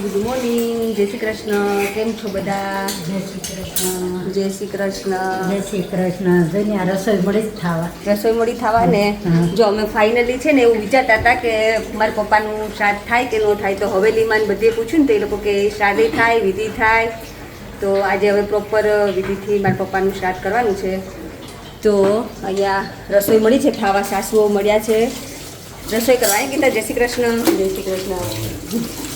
Good morning જય શ્રી કૃષ્ણ. કેમ છો બધા? જય શ્રી કૃષ્ણ. જય શ્રી કૃષ્ણ. જય શ્રી કૃષ્ણ. જોઈને આ રસોઈ મળી જ ખાવા રસોઈ મળી થવા ને? જો અમે ફાઇનલી છે ને એવું વિચારતા હતા કે મારા પપ્પાનું શ્રાદ્ધ થાય કે ન થાય તો હવેલીમાં ને બધે પૂછ્યું ને તો એ લોકો કે શ્રાદ્ધે થાય વિધિ થાય. તો આજે હવે પ્રોપર વિધિથી મારા પપ્પાનું શ્રાદ્ધ કરવાનું છે. તો અહીંયા રસોઈ મળી છે ખાવા સાસુઓ મળ્યા છે. રસોઈ કરવા કીધા ગીતા? જય શ્રી કૃષ્ણ. જય શ્રી કૃષ્ણ.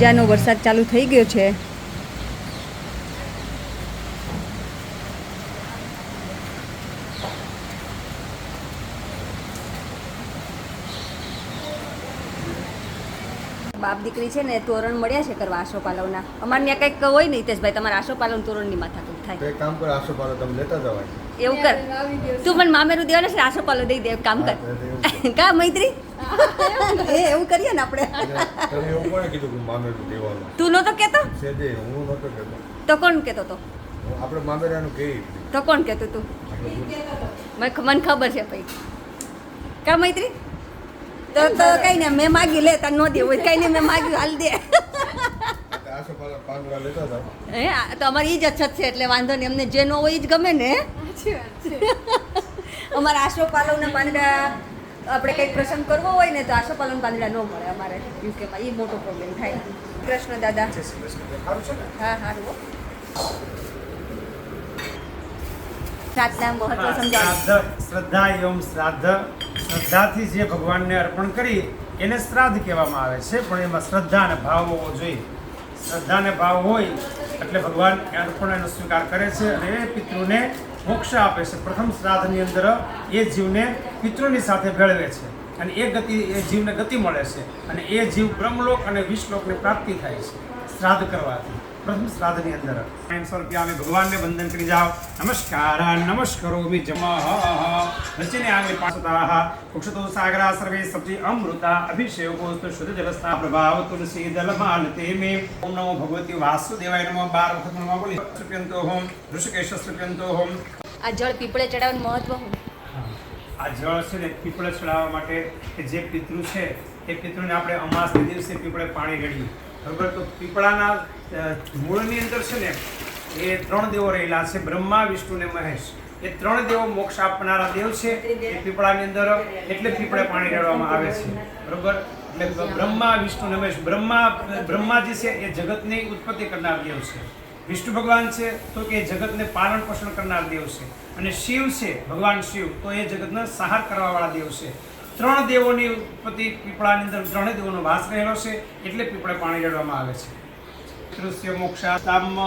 મજાનો વરસાદ ચાલુ થઈ ગયો છે. બાપ દીકરી છે ને, તોરણ મળ્યા છે કરવા આશો પાલવના અમારે ત્યાં કંઈક હોય નહીં હિતેશભાઈ, તમારે આશો પાલવ તોરણની કંઈક થાય. કામ કરો આશો પાલવ તમે લેતા જવાય. એવું કર. તું પણ મામેરું દેવાના છે આસો પાલો દઈ દે કામ કર. કા મૈત્રી? એ એવું કરીએ ને આપણે. અને તમે એવું કોણે કીધું કે મામેરું દેવાનું? તું નતો કહેતો? તો કોણ કહેતો તો? આપણે મામેરાનું કે તો કોણ કેતો તું? મને ખબર છે ભાઈ. કા મૈત્રી? તો તો કઈ ને મેં માગી લે તને ન દેવું કઈ નહીં મેં માગ્યું હાલ દે. હે તો અમારી ઈ જ અછત છે એટલે વાંધો નહીં. અમને જે ન હોય એ જ ગમે ને અમારા આશો પાલવના પાંદડા આપણે કંઈક પ્રસંગ કરવો હોય ને તો આશો પાલવના પાંદડા ન મળે અમારે યુકેમાં એ મોટો પ્રોબ્લેમ થાય. કૃષ્ણ દાદા. સારું છે ને? હા. મહત્વ સમજાવો શ્રદ્ધા એવમ શ્રાદ્ધ. શ્રદ્ધાથી જે ભગવાનને અર્પણ કરી એને શ્રાદ્ધ કહેવામાં આવે છે પણ એમાં શ્રદ્ધા અને ભાવ હોવો જોઈએ. શ્રદ્ધાને ભાવ હોય એટલે ભગવાન અર્પણ એનો સ્વીકાર કરે છે અને પિતૃને મોક્ષ આપે છે. પ્રથમ શ્રાદ્ધની અંદર એ જીવને પિતૃની સાથે ભેળવે છે અને એ ગતિ, એ જીવને ગતિ મળે છે અને એ જીવ બ્રહ્મલોક અને વિશ્વલોકની પ્રાપ્તિ થાય છે શ્રાદ્ધ કરવાથી. પ્રથમ શ્રાદ્ધની અંદર. ત્રણસો રૂપિયા અમે ભગવાનને વંદન કરી જાઓ. નમસ્કાર નમસ્કરોમિ જમઃ રચને આવે પાસુતાઃ કુક્ષતો સાગરા સર્વે સબ્જી અમૃતા અભિષેકોસ્તુ શુદ્ધ જલસ્તા પ્રભાવ તુલસી દલમાલતે મે. ઓમ નમો ભગવતી વાસુદેવાય નમો. બાર વખત નમો બોલી સ્તુપ્યંતો હોમ ઋષિકેશ સ્તુપ્યંતો હોમ. આ જળ પીપળે ચડાવવાનું મહત્વ શું? આ જળ છે ને પીપળે ચડાવવા માટે કે જે પિતૃ છે એ પિતૃને આપણે અમાસના દિવસે પીપળે પાણી રેડીએ. બરાબર તો પીપળાના મૂળની અંદર છે ને, એ ત્રણ દેવો રહેલા છે, બ્રહ્મા, વિષ્ણુ ને મહેશ. એ ત્રણ દેવો મોક્ષ આપનારા દેવ છે, એ પીપળાની અંદર એટલે પીપળે પાણી રેડવામાં આવે છે. બરાબર? એટલે બ્રહ્મા, વિષ્ણુ મહેશ. બ્રહ્મા બ્રહ્માજી છે, એ જગતની ઉત્પત્તિ કરનાર દેવ છે. વિષ્ણુ ભગવાન છે, તો કે જગતને પાલન પોષણ કરનાર દેવ છે. અને શિવ છે, ભગવાન શિવ, તો એ જગતને સહાર કરવાવાળા દેવ છે. ત્રણ દેવોની ઉત્પત્તિ પીપળાની અંદર ત્રણેય દેવોનો વાસ રહેલો છે એટલે પીપળે પાણી રેડવામાં આવે છે તૃષ્ય મોક્ષા તામહ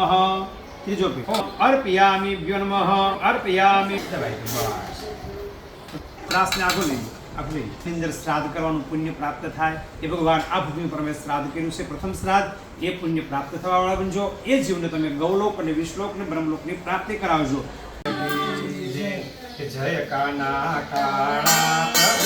ત્રીજો પીપળો અર્પયામિ વ્યોનમઃ અર્પયામિ બસ. ત્રાસને આગળ લઈ લો, આગળ લઈ લો. એની અંદર શ્રાદ્ધ કરવાનું પુણ્ય પ્રાપ્ત થાય એ ભગવાન આ ભૂમિ પર શ્રાદ્ધ કર્યું છે પ્રથમ શ્રાદ્ધ એ પુણ્ય પ્રાપ્ત થવાવાળા બનજો એ જીવને તમે ગૌલોક અને વિશ્વલોક અને બ્રહ્મલોકની પ્રાપ્તિ કરાવજો જય કાના કાળા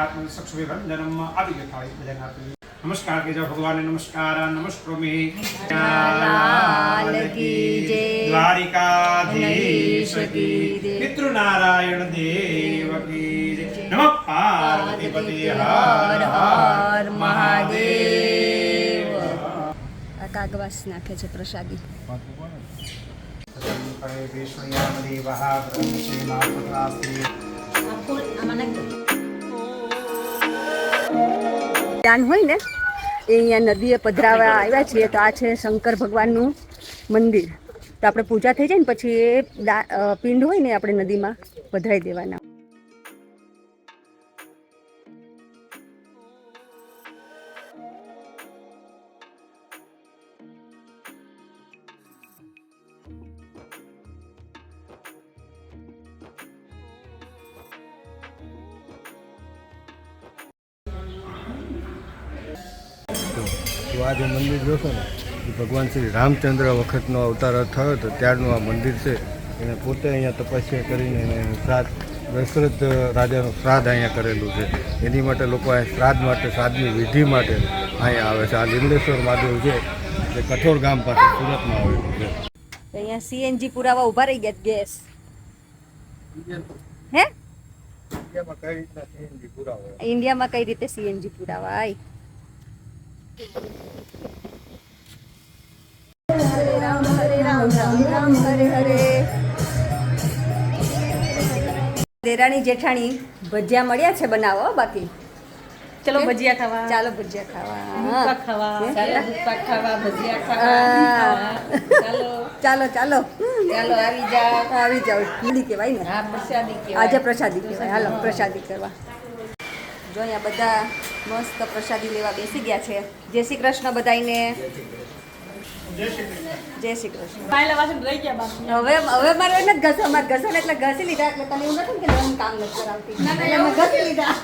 આત્મ સક્ષમી વંદનમ આવી ગયા થાળી બધાને આપી નમસ્કાર કેજો ભગવાન નમસ્કાર નમસ્કૃમિ. દ્વારિકાધીશ કી જય. પિતૃનારાયણ દેવ કી જય. નમઃ પાર્વતીપતિ હર હર મહાદેવ આ કાગવાસ નાખે છે પ્રસાદી દાન હોય ને, એ અહીંયા નદીએ પધરાવા આવ્યા છીએ. તો આ છે શંકર ભગવાનનું મંદિર. તો આપણે પૂજા થઈ જાય ને, પછી એ પિંડ હોય ને આપણે નદીમાં પધરાઈ દેવાના. તો આ જે મંદિર જોશો ને એ ભગવાન શ્રી રામચંદ્ર વખતનો અવતાર થયો હતો ત્યારનું આ મંદિર છે. એને પોતે અહીંયા તપસ્યા કરીને એને શ્રાદ્ધ દશરથ રાજાનું શ્રાદ્ધ અહીંયા કરેલું છે. એની માટે લોકો અહીંયા શ્રાદ્ધ માટે શ્રાદ્ધની વિધિ માટે અહીંયા આવે છે. આ લીમડેશ્વર મહાદેવ છે જે કઠોર ગામ પાસે સુરતમાં આવેલું છે. અહીંયા સીએનજી પુરાવા ઊભા રહી ગયા ગેસ. હે? ઇન્ડિયામાં કઈ રીતે સીએનજી પુરાવા? હરે રામ હરે રામ રામ રામ હરે હરે દેરાણી જેઠાણી ભજીયા મળ્યા છે બનાવો બાકી. ચલો ભજીયા ખાવા. ચાલો ભજીયા ખાવા. ખાવા. ચાલો ખાવા ભજીયા ખાવા ચાલો. ચાલો ચાલો. આવી જાઓ. આવી જાઓ. કેવાય કહેવાય ને? હા પ્રસાદી આજે પ્રસાદી કહેવાય. હાલો પ્રસાદી કરવા. જો અહીંયા બધા મસ્ત પ્રસાદી લેવા બેસી ગયા છે. જય શ્રી કૃષ્ણ બધાઈને જય શ્રી કૃષ્ણ. પાયલા વાસણ રહી ગયા બાકી. હવે હવે મારે એને જ ઘસો ઘસો એટલે ઘસી લીધા એટલે તમે એવું નથી કે હું કામ નથી કરાવતી. ના, ના, ઘસી લીધા.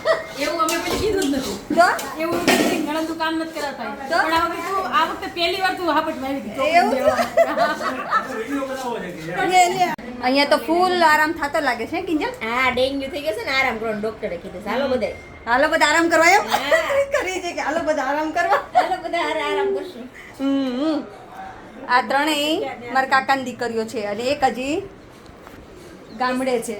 એવું અમે પછી કીધું જ નથી. તો? એવું નથી ઘણા કામ નથી કરાવતા. તો? પણ હવે તું આ વખતે પહેલી વાર તું હાપટ મારી દીધી. એવું? અહીંયા તો ફૂલ આરામ થતો લાગે છે કિંજલ? હા ડેન્ગ્યુ થઈ ગયો છે ને આરામ કરો ડોક્ટરે કીધું હાલો બધા હાલો બધા આરામ કરવા એમ કરી છે કે હાલો બધા આરામ કરવા? હાલો બધા આરામ કરશું. હમ. આ ત્રણેય મારા કાકાની દીકરીઓ છે અને એક હજી ગામડે છે.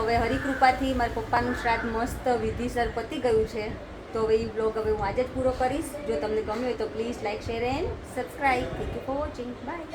હવે હરિકૃપાથી મારા પપ્પાનું શ્રાદ્ધ મસ્ત વિધિસર પતી ગયું છે. તો હવે એ બ્લોગ હવે હું આજે જ પૂરો કરીશ. જો તમને ગમ્યો હોય તો please like share and subscribe thank you for watching bye